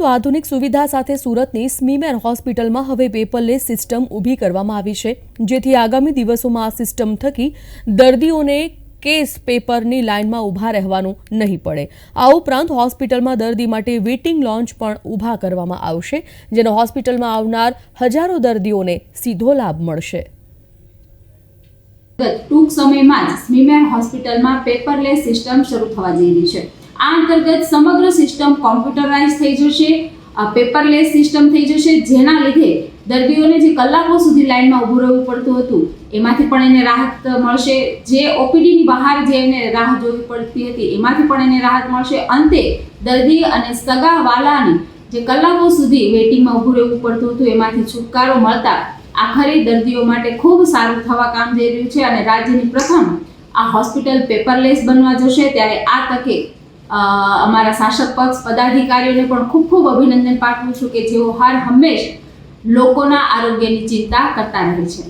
તો આધુનિક સુવિધા સાથે સુરતની સ્મીમેર હોસ્પિટલમાં હવે પેપરલેસ સિસ્ટમ ઊભી કરવામાં આવી છે, જેથી આગામી દિવસોમાં આ સિસ્ટમ થકી દર્દીઓને કેસ પેપરની લાઇનમાં ઊભા રહેવાનું નહીં પડે. આ ઉપરાંત હોસ્પિટલમાં દર્દી માટે વેઇટિંગ લોન્ચ પણ ઊભા કરવામાં આવશે, જેનો હોસ્પિટલમાં આવનાર હજારો દર્દીઓને સીધો લાભ મળશે. ટૂંક સમયમાં જ સ્મીમેર હોસ્પિટલમાં પેપરલેસ સિસ્ટમ શરૂ થવા જઈ રહી છે. આ અંતર્ગત સમગ્ર સિસ્ટમ કોમ્પ્યુટરાઇઝ થઈ જશે પેપરલેસ સિસ્ટમ થઈ જશે, જેના લીધે દર્દીઓને જે કલાકો સુધી લાઇનમાં ઊભું રહેવું પડતું હતું, એમાંથી પણ એને રાહત મળશે. જે ઓપીડીની બહાર જે એને રાહ જોવી પડતી હતી, એમાંથી પણ એને રાહત મળશે. અંતે દર્દી અને સગા વાલાને જે કલાકો સુધી વેટિંગમાં ઊભું રહેવું પડતું હતું, એમાંથી છુટકારો મળતા આખરે દર્દીઓ માટે ખૂબ સારું થવા કામ જઈ રહ્યું છે અને રાજ્યની પ્રથમ આ હોસ્પિટલ પેપરલેસ બનવા જશે, ત્યારે આ તકે અમારા શાસક પક્ષ પદાધિકારીઓને પણ ખૂબ ખૂબ અભિનંદન પાઠવું છું કે જેઓ હર હંમેશ લોકોના આરોગ્યની ચિંતા કરતા રહે છે.